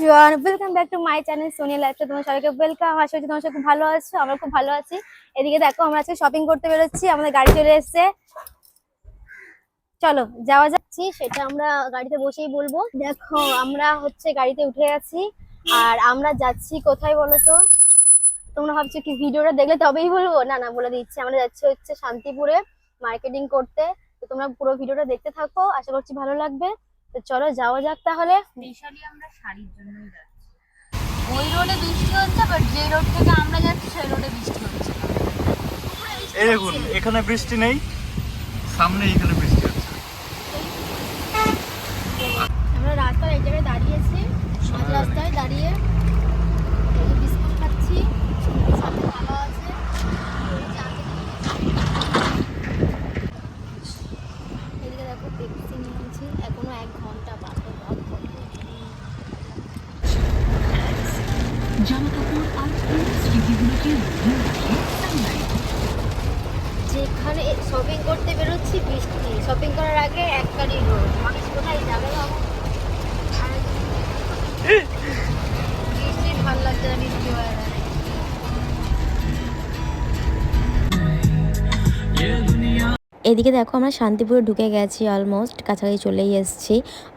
Everyone welcome back to my channel Sonia লাইফে তোমার সবাইকে ওয়েলকাম আশা করছি তোমার সবাই ভালো আছো, আমরা খুব ভালো আছি। এদিকে দেখো, আমরা আজকে শপিং করতে বেরোচ্ছি, আমাদের গাড়ি চলে এসেছে। চলো, যাওয়া যাচ্ছি সেটা আমরা গাড়িতে বসেই বলব। দেখো, আমরা হচ্ছে গাড়িতে উঠে গেছি আর আমরা যাচ্ছি কোথায় বলো তো? তোমরা ভাবছ কি ভিডিওটা দেখলে তবেই বলব? না না, বলে দিচ্ছি। আমরা যাচ্ছি হচ্ছে শান্তিপুরে মার্কেটিং করতে। তো তোমরা পুরো ভিডিওটা দেখতে থাকো, আশা করছি ভালো লাগবে। তো চলো যাওয়া যাক তাহলে। স্পেশালি আমরা শাড়ির জন্যই যাচ্ছি। ওই রোডে বৃষ্টি হচ্ছে বাট যে রোড থেকে আমরা যাচ্ছি সেই রোডে বৃষ্টি হচ্ছে। এই দেখুন এখানে বৃষ্টি নেই সামনে এখানে বৃষ্টি হচ্ছে আমরা রাস্তার এই জায়গায় দাঁড়িয়েছি মাঝ রাস্তায় দাঁড়িয়ে এই যে বিস্কুট খাচ্ছি সামনে হাওয়া আছে এই যে আছে এদিকে দেখো পেপসি নিয়েছি এখনও এক ঘণ্টা বাকি যেখানে শপিং করতে বেরোচ্ছি, বৃষ্টি। শপিং করার আগে এক কালি রোড মানুষ কোথায় যাবে বৃষ্টি ভালো লাগছে না বৃষ্টি হয়ে। এদিকে দেখো আমরা শান্তিপুরে ঢুকে গেছি অলমোস্ট কাছাকাছি চলেই এসেছি।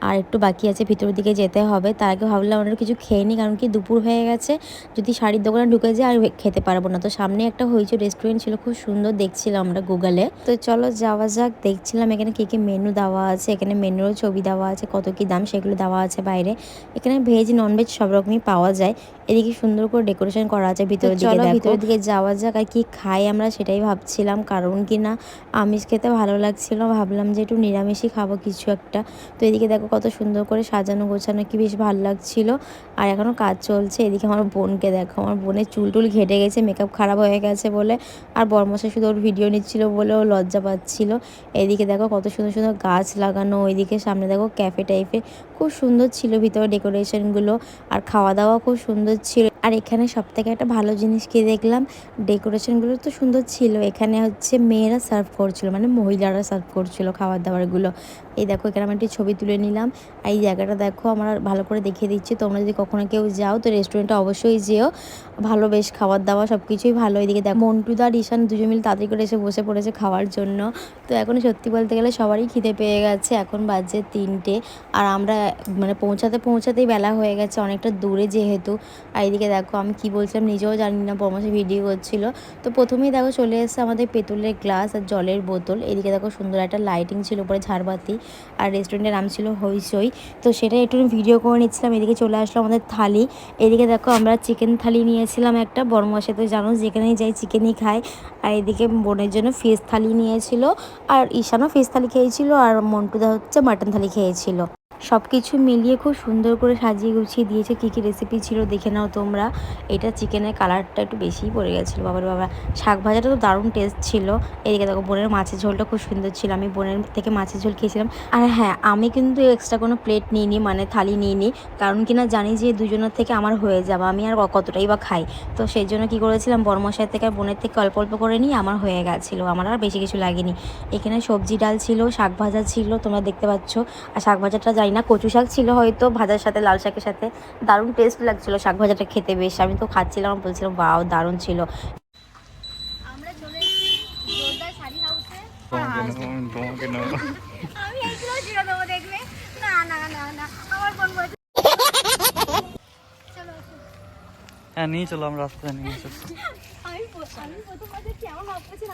আর একটু বাকি আছে ভিতরের দিকে যেতে হবে। তার আগে ভাবলাম আমরা কিছু খেয়ে নিই কারণ কি দুপুর হয়ে গেছে। যদি শাড়ির দোকানে ঢুকে যাই আর খেতে পারব না। তো সামনে একটা হয়েছে রেস্টুরেন্ট ছিল খুব সুন্দর দেখছিলাম আমরা গুগলে তো চলো যাওয়া যাক দেখছিলাম এখানে কি কি মেনু দেওয়া আছে। এখানে মেনুরও ছবি দেওয়া আছে কত কি দাম সেগুলো দেওয়া আছে বাইরে। এখানে ভেজ ননভেজ সব রকমই পাওয়া যায়। এদিকে সুন্দর করে ডেকোরেশন করা আছে ভিতরের দিকে। ভিতরের দিকে যাওয়া যাক আর কি খাই আমরা সেটাই ভাবছিলাম কারণ কি না আমিষ খেতে ভালো লাগছিল। ভাবলাম যে একটু নিরামিষই খাব কিছু একটা। তো এদিকে দেখো কত সুন্দর করে সাজানো গোছানো, কি বেশ ভালো লাগছিল। আর এখনও কাজ চলছে। এদিকে আমার বোনকে দেখো, আমার বোনের চুল টুল ঘেটে গেছে মেকআপ খারাপ হয়ে গেছে বলে। আর বর্মশা শুধু ওর ভিডিও নিচ্ছিল বলে ও লজ্জা পাচ্ছিল। এদিকে দেখো কত সুন্দর সুন্দর গাছ লাগানো, ওইদিকে সামনে দেখো ক্যাফে টাইপের খুব সুন্দর ছিল ভিতরে ডেকোরেশনগুলো আর খাওয়া দাওয়া খুব সুন্দর ছিল। আর এখানে সব থেকে একটা ভালো জিনিস কি দেখলাম? ডেকোরেশনগুলো তো সুন্দর ছিল। এখানে হচ্ছে মেয়েরা সার্ভ করছিল মানে মহিলারা সার্ভ করছিল খাবার দাবারগুলো এই দেখো, এখানে আমি একটি ছবি তুলে নিলাম। এই জায়গাটা দেখো, আমরা ভালো করে দেখিয়ে দিচ্ছি। তোমরা যদি কখনো কেউ যাও, তো রেস্টুরেন্টে অবশ্যই যেও। ভালো, বেশ খাবার দাবার সব কিছুই ভালো। এদিকে দেখো মন্টুদা আর ঈশান দুজন মিলে তাড়াতাড়ি করে এসে বসে পড়েছে খাওয়ার জন্য। তো এখন সত্যি বলতে গেলে সবারই খিদে পেয়ে গেছে। এখন বাজে তিনটে। আর আমরা মানে পৌঁছাতে পৌঁছাতেই বেলা হয়ে গেছে, অনেকটা দূরে যেহেতু। আর এদিকে দেখো, আমি কি বলছিলাম নিজেও জানি না পরমাসে ভিডিও করছিল। তো প্রথমেই দেখো, চলে এসেছে আমাদের পেতলের গ্লাস আর জলের বোতল। এদিকে দেখো, সুন্দর একটা লাইটিং ছিল, উপরে ঝাড়বাতি। আর রেস্টুরেন্টের নাম ছিল হইসই তো সেটা একটু ভিডিও করে নিচ্ছিলাম, এদিকে চলে আসলো আমাদের থালি। এদিকে দেখো আমরা চিকেন থালি নিয়েছিলাম একটা বড়মাসে তো জানো যেখানেই যাই চিকেনই খাই। আর এদিকে বোনের জন্য ফিস থালি নিয়েছিল। আর ঈশানও ফিস থালি খেয়েছিল, আর মন্টুদা হচ্ছে মাটন থালি খেয়েছিল। সব কিছু মিলিয়ে খুব সুন্দর করে সাজিয়ে গুছিয়ে দিয়েছে। কী কী রেসিপি ছিল দেখে নাও তোমরা। এটা চিকেনের কালারটা একটু বেশিই পড়ে গেছিল, বাবার বাবা। শাক ভাজাটা তো দারুণ টেস্ট ছিল। এদিকে দেখো, বোনের মাছের ঝোলটা খুব সুন্দর ছিল। আমি বোনের থেকে মাছের ঝোল খেয়েছিলাম। আর হ্যাঁ আমি কিন্তু এক্সট্রা কোনো প্লেট নিইনি মানে থালি নিইনি। কারণ কিনা জানি যে দুজনের থেকে আমার হয়ে যাবে, আমি আর কতটাই বা খাই। তো সেই জন্য কী করেছিলাম বর্মশাই থেকে আর বোনের থেকে অল্প অল্প করে নিয়ে আমার হয়ে গেছিল। আমার আর বেশি কিছু লাগেনি। এখানে সবজি ডাল ছিল, শাক ভাজা ছিল, তোমরা দেখতে পাচ্ছ। আর শাক ভাজাটা জানি না কচু শাক ছিল হয়তো ভাজার সাথে লাল শাকের সাথে। দারুণ টেস্ট লাগছিল শাক ভাজাটা খেতে বেশ। আমি তো খাচ্ছিলাম আর বলছিলাম বাও দারুণ ছিল। আমি দেখবে। না না না না আমার বোন বলছে চলো আসো। হ্যাঁ নিয়ে চলো আমরা রাস্তায় নিয়ে এসেছি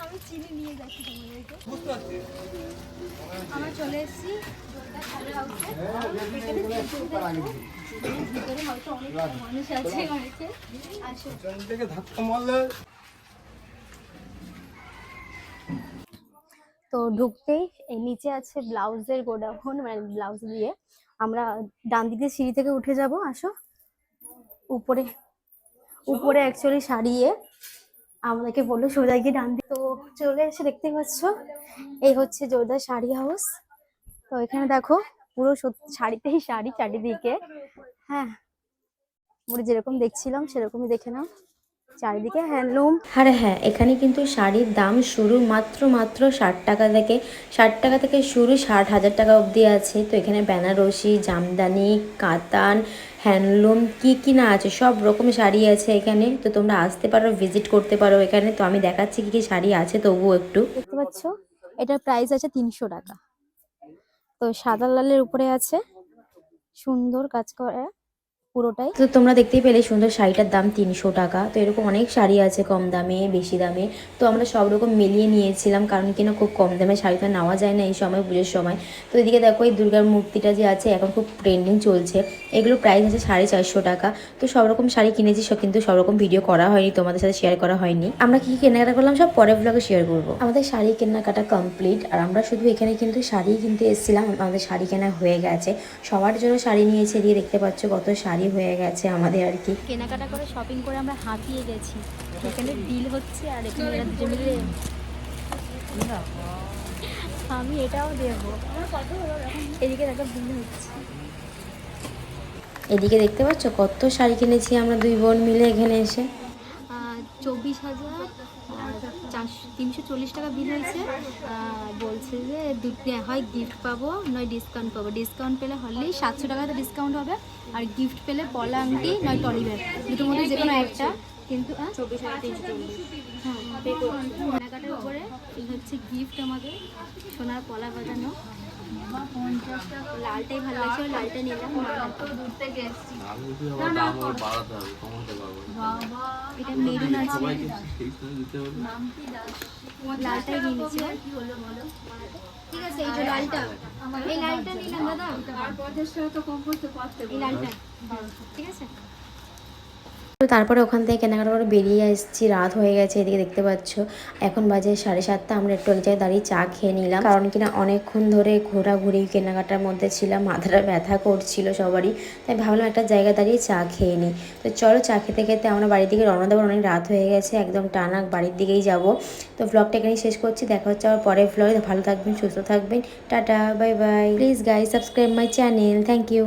আমি চিনি নিয়ে যাচ্ছি তোমাদেরকে। আমরা চলে এসেছি ভিতরে হয়তো অনেক মানুষ আছে অনেকে তো ঢুকতেই এই নিচে আছে ব্লাউজের গোডাউন মানে ব্লাউজ দিয়ে। আমরা ডান দিকে সিঁড়ি থেকে উঠে যাব আসো। উপরে উপরে অ্যাকচুয়ালি সারিয়ে আমাদেরকে বলল, সোজা গিয়ে ডান তো চলে এসে দেখতে পাচ্ছ, এই হচ্ছে জোরদার শাড়ি হাউস তো এখানে দেখো, পুরো শাড়িতেই শাড়ি চারিদিকে। হ্যাঁ আমরা যেরকম দেখছিলাম, সেরকমই দেখে নাও। চারিদিকে হ্যান্ডলুম। আরে হ্যাঁ এখানে কিন্তু শাড়ির দাম শুরু মাত্র মাত্র ষাট টাকা থেকে ষাট টাকা থেকে শুরু ষাট হাজার টাকা অবধি আছে। তো এখানে বেনারসি জামদানি কাতান হ্যান্ডলুম কি কি না আছে সব রকম শাড়ি আছে এখানে। তো তোমরা আসতে পারো ভিজিট করতে পারো এখানে। তো আমি দেখাচ্ছি কি কি শাড়ি আছে তবুও একটু। দেখতে পাচ্ছ? এটার প্রাইস আছে তিনশো টাকা। তো সাদা লালের উপরে আছে সুন্দর কাজ করা। পুরোটাই? তো তোমরা দেখতেই পেলে সুন্দর শাড়িটার দাম তিনশো টাকা। তো এরকম অনেক শাড়ি আছে কম দামে বেশি দামে। তো আমরা সব রকম মিলিয়ে নিয়েছিলাম কারণ কিনা খুব কম দামে শাড়ি তো নেওয়া যায় না এই সময় পুজোর সময়। তো এদিকে দেখো এই দুর্গার মূর্তিটা যে আছে এখন খুব ট্রেন্ডিং চলছে। এগুলো প্রাইস আছে সাড়ে চারশো টাকা। তো সব রকম শাড়ি কিনেছি সব কিন্তু সব রকম ভিডিও করা হয়নি তোমাদের সাথে শেয়ার করা হয়নি। আমরা কি কি কেনাকাটা করলাম সব পরের ব্লগে শেয়ার করব। আমাদের শাড়ি কেনাকাটা কমপ্লিট আর আমরা শুধু এখানে কিন্তু শাড়ি কিনতে এসেছিলাম আমাদের শাড়ি কেনা হয়ে গেছে। সবার জন্য শাড়ি নিয়েছে দিয়ে দেখতে পাচ্ছ কত শাড়ি। হয়ে গেছে আমাদের আর কি। কেনাকাটা করে শপিং করে আমরা হাঁপিয়ে গেছি। এখানে ডিল হচ্ছে আর এখানে মিলে আমি এটাও দেবো। এদিকে দেখো ডিল হচ্ছে। এদিকে দেখতে পাচ্ছ কত শাড়ি কিনেছি আমরা দুই বোন মিলে এখানে এসে। চব্বিশ হাজার চারশো তিনশো চল্লিশ টাকা বিল হয়েছে। বলছে যে দুটো হয় গিফট পাবো নয় ডিসকাউন্ট পাবো। ডিসকাউন্ট পেলে হলেই সাতশো টাকাতে ডিসকাউন্ট হবে। আর গিফট পেলে পলা আংটি নয় টলি ব্যাগ দুটোর মধ্যে যে কোনো একটা। কিন্তু হ্যাঁ? করছি। কেনাকাটার উপরে এই হচ্ছে গিফট আমাদের সোনার পলা বাজানো। লালটাই ভালো লাগছে লালটা নিলাম দূর থেকে এসছি। আমি যদি আমার দাম আরও বাড়াতে হবে কমাতে পারব বাবা এটা মেরুন আছে। সবাইকে সেই সময় দিতে হবে। নাম কি দাস লালটাই কিনেছি কি হলো বলো? ঠিক আছে এই যে লালটা। এই লালটা নিলাম দাদা। আর পঞ্চাশ টাকা তো কম করতে পারতে এই লালটা। ঠিক আছে? তো তারপরে ওখান থেকে কেনাকাটা করে বেরিয়ে এসেছি রাত হয়ে গেছে, এদিকে দেখতে পাচ্ছ। এখন বাজে সাড়ে সাতটা, আমরা একটু এক জায়গায় দাঁড়িয়ে চা খেয়ে নিলাম। কারণ কিনা অনেকক্ষণ ধরে ঘোরাঘুরি, কেনাকাটার মধ্যে ছিলাম, মাথাটা ব্যথা করছিল সবারই। তাই ভাবলাম একটা জায়গায় দাঁড়িয়ে চা খেয়ে নিই। তো চলো চা খেতে খেতে আমরা বাড়ির দিকে রওনা দেবো। অনেক রাত হয়ে গেছে, একদম টানা বাড়ির দিকেই যাব। তো ব্লগটা এখানেই শেষ করছি। দেখা হচ্ছে আবার পরের ব্লগে ভালো থাকবেন, সুস্থ থাকবেন। Tata bye bye please guy subscribe my channel thank you